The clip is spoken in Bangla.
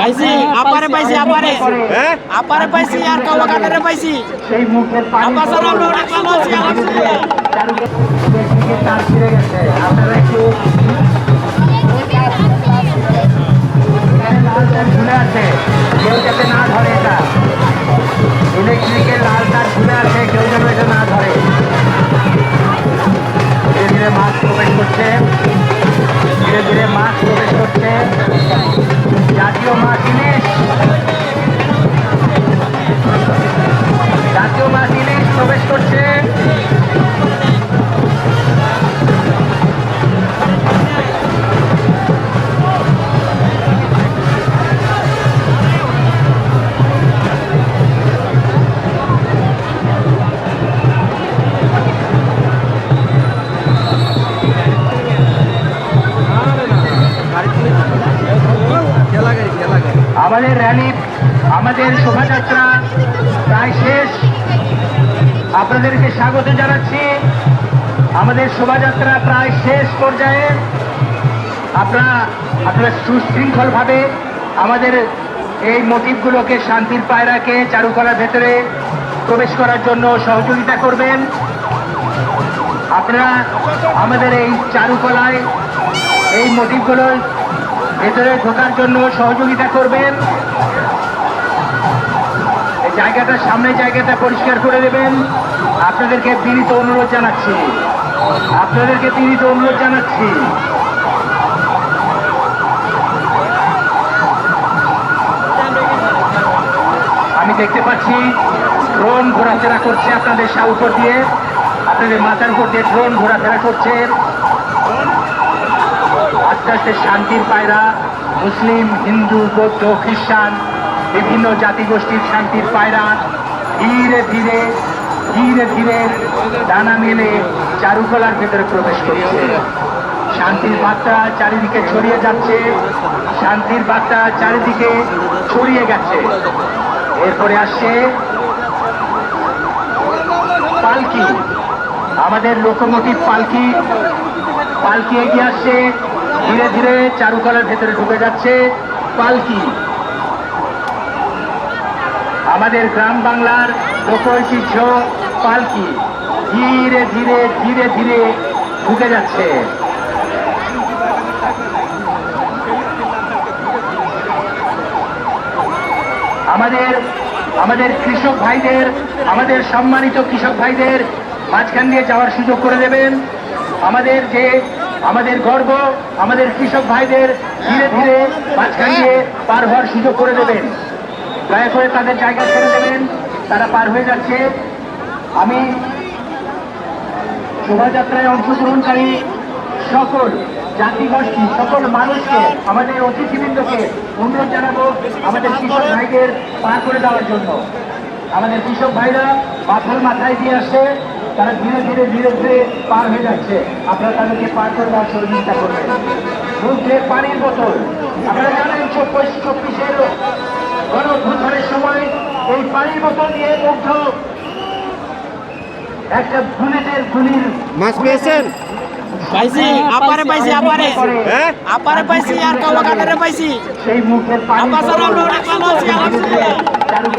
পাইছি আপারে পাইছি আপারে হ্যাঁ? আপারে পাইছি আর কাওয়াকাটারে পাইছি। সেই মুখের পানি আপা স্যার আমরা অনেক ভালো আছি আলহামদুলিল্লাহ। চারুকে তার ফিরে গেছে। আপনারা একটু আমাদের র্যালি আমাদের শোভাযাত্রা প্রায় শেষ। আপনাদেরকে স্বাগত জানাচ্ছি। আমাদের শোভাযাত্রা প্রায় শেষ পর্যায়ে। আপনারা আপনারা সুশৃঙ্খলভাবে আমাদের এই মোটিভগুলোকে শান্তির পায়রাকে চারুকলার ভেতরে প্রবেশ করার জন্য সহযোগিতা করবেন। আপনারা আমাদের এই চারুকলায় এই মোটিভগুলোর ভেতরে ঢোকার জন্য সহযোগিতা করবেন। এই জায়গাটা সামনে জায়গাটা পরিষ্কার করে দেবেন। আপনাদেরকে বিনীত অনুরোধ জানাচ্ছি। আপনাদেরকে বিনীত অনুরোধ জানাচ্ছি। আমি দেখতে পাচ্ছি ড্রোন ঘোরাফেরা করছে আপনাদের উপর দিয়ে। আপনাদের মাথার উপর দিয়ে ড্রোন ঘোরাফেরা করছে। আস্তে আস্তে শান্তির পায়রা, মুসলিম, হিন্দু, বৌদ্ধ, খ্রিস্টান, বিভিন্ন জাতিগোষ্ঠীর শান্তির পায়রা, ধীরে ধীরে ধীরে ধীরে ডানা মেলে চারুকলার ভেতরে প্রবেশ করছে। শান্তির বার্তা চারিদিকে ছড়িয়ে যাচ্ছে, শান্তির বার্তা চারিদিকে ছড়িয়ে গেছে। এরপরে আসছে পালকি। আমাদের লোকোমোটিভ পালকি পালকি এগিয়ে আসছে। ধীরে ধীরে চারুকলার ভেতরে ঢুকে যাচ্ছে পালকি। আমাদের গ্রাম বাংলার লোক ঐতিহ্য পালকি ধীরে ধীরে ধীরে ধীরে ঢুকে যাচ্ছে। আমাদের আমাদের কৃষক ভাইদের, আমাদের সম্মানিত কৃষক ভাইদের মাঝখান দিয়ে যাওয়ার সুযোগ করে দেবেন। আমাদের যে আমাদের গর্ব, আমাদের কৃষক ভাইদের ধীরে ধীরে মাঝখান দিয়ে পার হওয়ার সুযোগ করে দেবেন। দয়া করে তাদের জায়গা ছেড়ে দেবেন। তারা পার হয়ে যাচ্ছে। আমি শোভাযাত্রায় অংশগ্রহণকারী সকল জাতিগোষ্ঠী, সকল মানুষকে, আমাদের অতিথিবৃন্দকে অনুরোধ জানাব আমাদের কৃষক ভাইদের পার করে দেওয়ার জন্য। আমাদের কৃষক ভাইরা মাথার মাথায় দিয়ে আসছে। তারা ধীরে ধীরে ধীরে ধীরে পার হয়ে যাচ্ছে। আপনারা তাদেরকে পার করে দেওয়ার সহযোগিতা করবেন। মুখে পানির বোতল। আপনারা জানেন চব্বিশ চব্বিশের গণভূতানের সময় এই পানির বোতল নিয়ে মুগ্ধ। একটা বুলেটের গুলির মাছ পেয়েছেন? পাইছি আপারে পাইছি আপারে। হ্যাঁ? আপারে পাইছি আর কাওয়াকাটারে পাইছি। সেই মুখের পানি আমরা অনেক ভালো আছি আলহামদুলিল্লাহ।